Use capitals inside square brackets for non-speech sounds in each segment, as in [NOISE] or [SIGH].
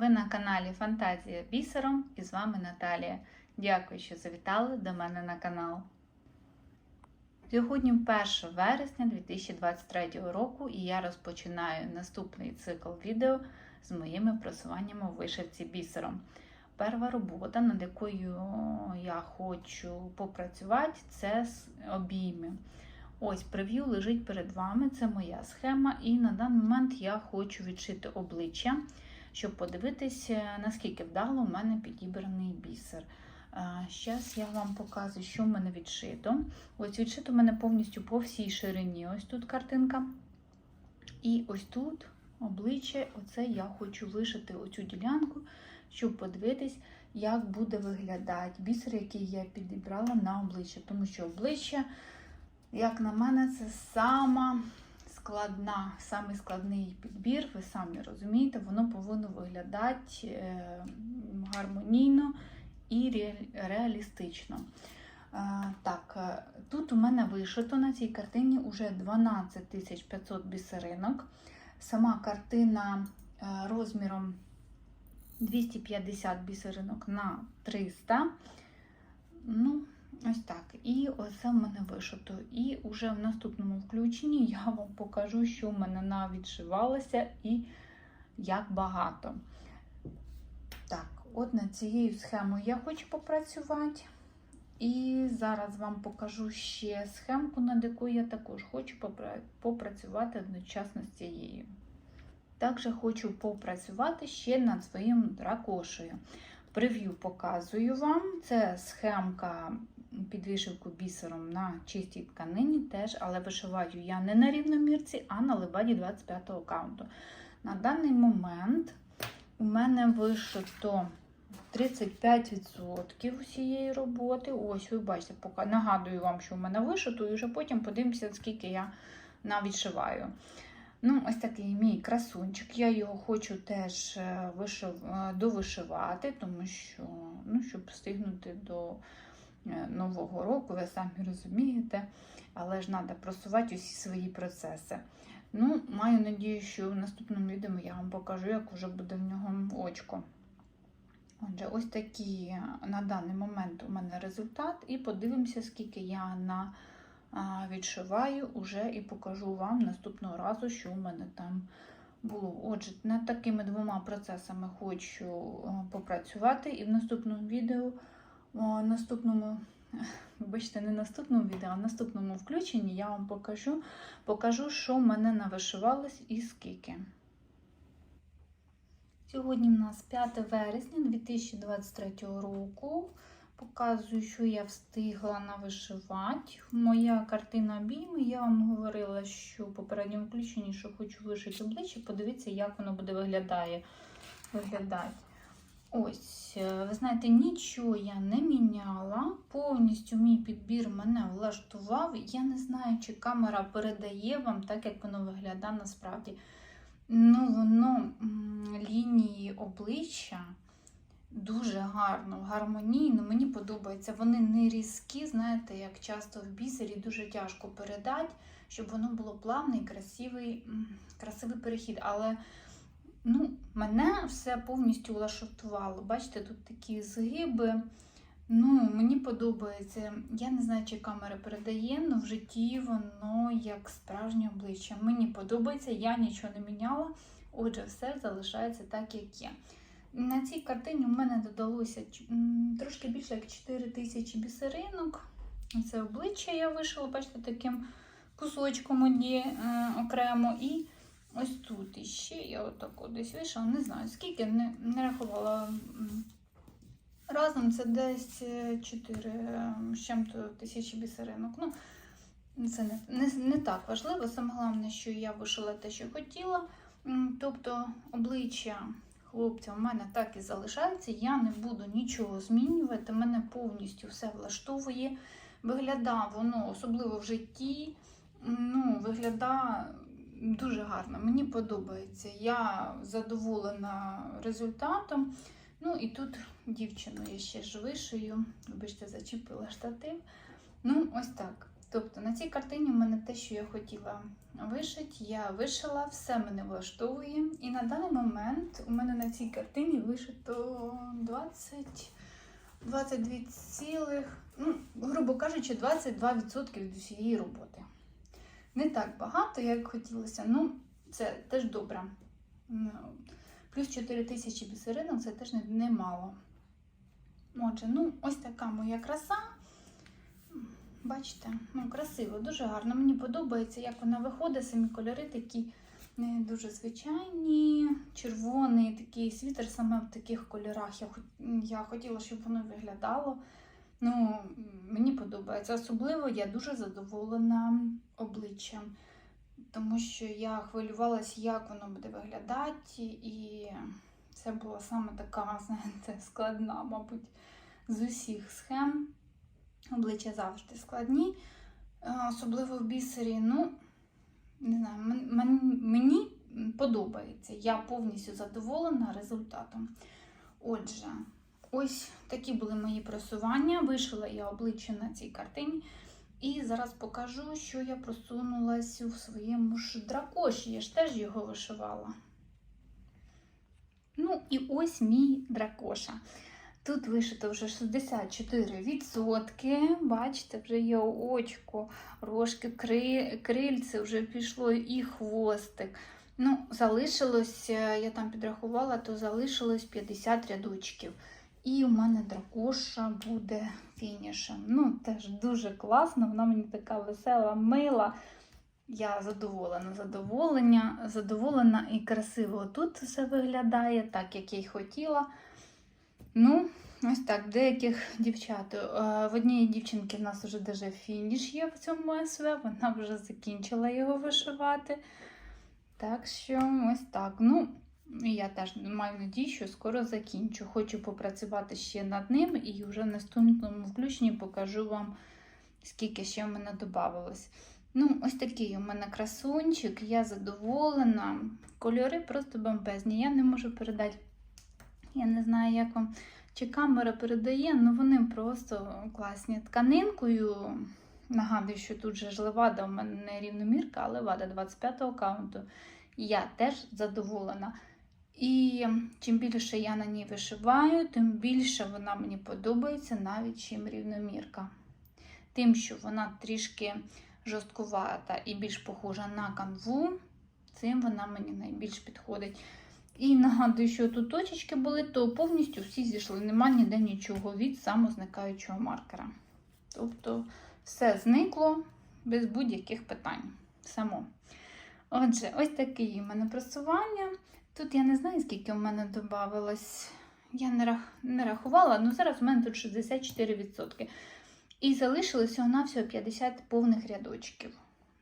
Ви на каналі Фантазія бісером і з вами Наталія. Дякую, що завітали до мене на канал. Сьогодні 1 вересня 2023 року і я розпочинаю наступний цикл відео з моїми просуваннями у вишивці бісером. Перша робота, над якою я хочу попрацювати, це обійми. Ось прев'ю лежить перед вами, це моя схема, і на даний момент я хочу відшити обличчя, щоб подивитися, наскільки вдало у мене підібраний бісер. Зараз я вам показую, що в мене відшито. Ось відшито у мене повністю по всій ширині. Ось тут картинка. І ось тут обличчя, оце я хочу вишити оцю ділянку, щоб подивитись, як буде виглядати бісер, який я підібрала на обличчя. Тому що обличчя, як на мене, це сама складна, самий складний підбір, ви самі розумієте, воно повинно виглядати е, гармонійно і реалістично. Так, тут у мене вишито на цій картині вже 12 500 бісеринок. Сама картина розміром 250 бісеринок на 300. Ну, ось так. І оце в мене вишито. І вже в наступному включенні я вам покажу, що в мене навідшивалося і як багато. Так, от над цією схемою я хочу попрацювати. І зараз вам покажу ще схемку, над якою я також хочу попрацювати одночасно з цією. Також хочу попрацювати ще над своїм дракошею. Прев'ю показую вам. Це схемка під вишивку бісером на чистій тканині, теж, але вишиваю я не на рівномірці, а на лебаді 25 го каунту. На даний момент у мене вишито 35% усієї роботи. Ось, ви бачите, нагадую вам, що в мене вишито, і вже потім подивимося, скільки я навідшиваю. Ну, Ось такий мій красунчик. Я його хочу теж вишив... довишивати, тому що, ну, щоб встигнути до Нового року, ви самі розумієте, але ж треба просувати усі свої процеси. Ну, Маю надію, що в наступному відео я вам покажу, як вже буде в нього очко. Отже, ось такі на даний момент у мене результат, і подивимося, скільки я на відшиваю уже і покажу вам наступного разу, що у мене там було. Отже, над такими двома процесами хочу попрацювати, і в наступному відео, в наступному, [LAUGHS] вибачте, не наступному відео, а в наступному включенні я вам покажу, покажу, що в мене навишивалось і скільки. Сьогодні в нас 5 вересня 2023 року. Показую, що я встигла навишивати. Моя картина обійми. Я вам говорила, що в попередньому включенні, що хочу вишити обличчя, подивіться, як воно буде виглядає, виглядати. Ось, е, ви знаєте, нічого я не міняла. Повністю мій підбір мене влаштував. Я не знаю, чи камера передає вам так, як воно виглядає насправді. Ну, воно лінії обличчя дуже гарно, гармонійно. Мені подобається. Вони не різкі, знаєте, як часто в бісері дуже тяжко передати, щоб воно було плавний, красивий, красивий перехід. Але ну, мене все повністю влаштувало. Бачите, тут такі згиби. Ну, Мені подобається. Я не знаю, чи камера передає, але в житті воно як справжнє обличчя. Мені подобається, я нічого не міняла. Отже, все залишається так, як є. На цій картині у мене додалося трошки більше як 4 тисячі бісеринок. Це обличчя я вишила, бачите, таким кусочком одні е, окремо. І ось тут іще я отак десь вишила, не знаю, скільки не, не рахувала. Разом це десь 4 з чим-то тисячі бісеринок. Ну, Це не, не, не так важливо. Саме головне, що я вишила те, що хотіла. Тобто обличчя хлопця у мене так і залишається. Я не буду нічого змінювати. Мене повністю все влаштовує. Виглядає воно, особливо в житті. ну, Виглядає дуже гарно. Мені подобається. Я задоволена результатом. Ну і тут дівчину я ще ж вишию. Вибачте, зачепила штатив. Ну, ось так. Тобто на цій картині в мене те, що я хотіла вишити, я вишила, все мене влаштовує. І на даний момент у мене на цій картині вишито 20, 22 цілих, ну, грубо кажучи, 22% від усієї роботи. Не так багато, як хотілося, ну це теж добре. Ну, Плюс 4 тисячі бісеринок це теж немало. Отже, ну ось така моя краса. Бачите, ну красиво, дуже гарно. Мені подобається, як вона виходить. Самі кольори такі не дуже звичайні, червоний такий світер саме в таких кольорах. Я, я хотіла, щоб воно виглядало. Ну, мені подобається. Особливо я дуже задоволена обличчям, тому що я хвилювалася, як воно буде виглядати, і це була саме така, [LAUGHS] знаєте, складна, мабуть, з усіх схем. Обличчя завжди складні, е, особливо в бісері. Ну, не знаю, мен- мен- мені подобається. Я повністю задоволена результатом. Отже, ось такі були мої просування. Вишила я обличчя на цій картині. І зараз покажу, що я просунулась у своєму ж дракоші. Я ж теж його вишивала. Ну, і ось мій дракоша. Тут вишито вже 64%. Бачите, вже є очко, рожки, кри- крильце, вже пішло і хвостик. Ну, залишилось, я там підрахувала, то залишилось 50 рядочків. І у мене дракоша буде фінішем. Ну, теж дуже класно, вона мені така весела, мила. Я задоволена, задоволення, задоволена і красиво тут все виглядає, так як я й хотіла. Ну, ось так, деяких дівчат. е, В однієї дівчинки в нас вже даже фініш є в цьому СВ, вона вже закінчила його вишивати. Так що ось так. Ну, і я теж маю надію, що скоро закінчу. Хочу попрацювати ще над ним і вже в наступному включенні покажу вам, скільки ще в мене додавалось. Ну, ось такий у мене красунчик, я задоволена. Кольори просто бомбезні. Я не можу передати. Я не знаю, як вам чи камера передає, але вони просто класні. Тканинкою. Нагадую, що тут же ж левада, у мене не рівномірка, а левада 25-го каунту. Я теж задоволена. І чим більше я на ній вишиваю, тим більше вона мені подобається, навіть чим рівномірка. Тим, що вона трішки жорсткувата і більш похожа на канву, цим вона мені найбільш підходить. І нагадую, що тут точечки були, то повністю всі зійшли. Нема ніде нічого від самозникаючого маркера. Тобто все зникло без будь-яких питань. Само. Отже, ось таке у мене просування. Тут я не знаю, скільки у мене додавалось. Я не, рах... не рахувала, але зараз у мене тут 64%. І залишилося всього 50 повних рядочків.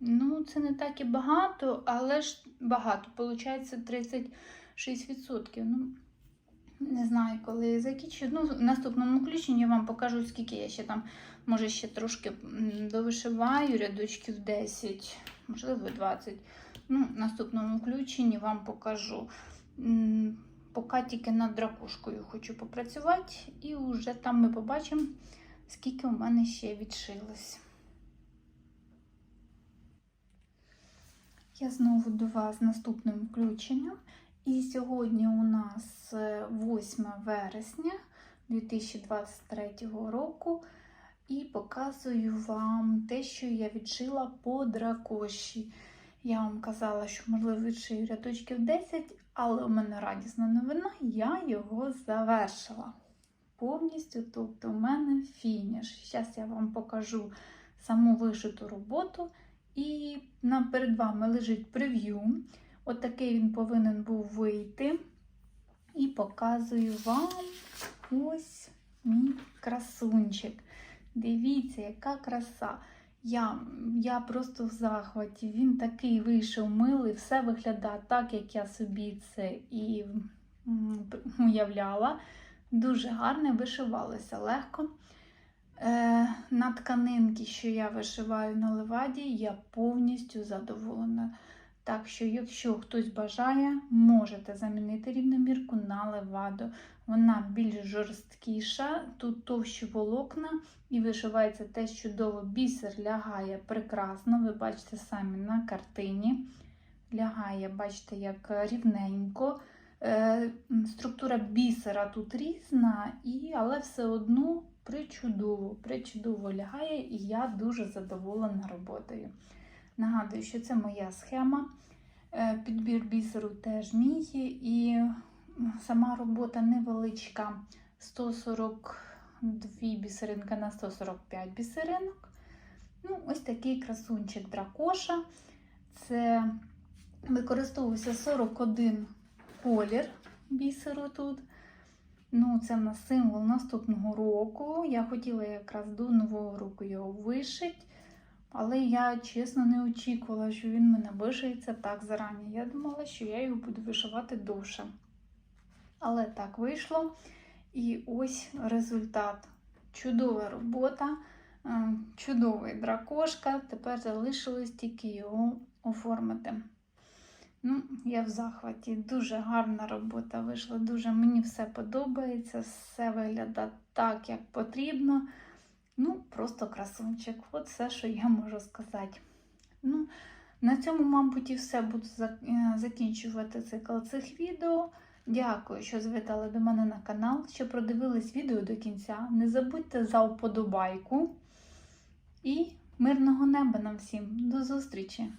Ну, це не так і багато, але ж багато. Получається 36%. Ну, не знаю, коли закінчу. Ну, в наступному включенні я вам покажу, скільки я ще там, може, ще трошки довишиваю, рядочків 10, можливо, 20. Ну, в наступному включенні вам покажу. Поки тільки над дракушкою хочу попрацювати, і вже там ми побачимо, скільки у мене ще відшилось. Я знову до вас з наступним включенням. І сьогодні у нас е, 8 вересня 2023 року. І показую вам те, що я відшила по дракоші. Я вам казала, що, можливо, відшию рядочків 10, але у мене радісна новина, я його завершила повністю. Тобто, у мене фініш. Зараз я вам покажу саму вишиту роботу. І нам перед вами лежить прев'ю. Отакий він повинен був вийти. І показую вам ось мій красунчик. Дивіться, яка краса. Я я просто в захваті. Він такий вийшов милий, все виглядає так, як я собі це і уявляла. Дуже гарне, вишивалося легко. Е, на тканинки, що я вишиваю на леваді, я повністю задоволена. Так що, якщо хтось бажає, можете замінити рівномірку на леваду. Вона більш жорсткіша, тут товщі волокна і вишивається теж чудово. Бісер лягає прекрасно, ви бачите самі на картині. Лягає, бачите, як рівненько. Е, Структура бісера тут різна, і, але все одно причудово, причудово лягає, і я дуже задоволена роботою. Нагадую, що це моя схема. Е, Підбір бісеру теж мій, і сама робота невеличка 142 бісеринки на 145 бісеринок. Ну, ось такий красунчик дракоша. Це використовувався 41 колір бісеру тут. Ну, це в нас символ наступного року. Я хотіла якраз до нового року його вишити. Але я чесно не очікувала, що він мене вишиється так зарані. Я думала, що я його буду вишивати довше. Але так вийшло. І ось результат. Чудова робота, е, чудовий дракошка. Тепер залишилось тільки його оформити. Ну, я в захваті. Дуже гарна робота вийшла. Дуже мені все подобається, все виглядає так, як потрібно. Ну, просто красунчик. От все, що я можу сказати. Ну, на цьому, мабуть, і все буду е, закінчувати цикл цих відео. Дякую, що завітали до мене на канал, що продивились відео до кінця. Не забудьте за вподобайку. І мирного неба нам всім. До зустрічі!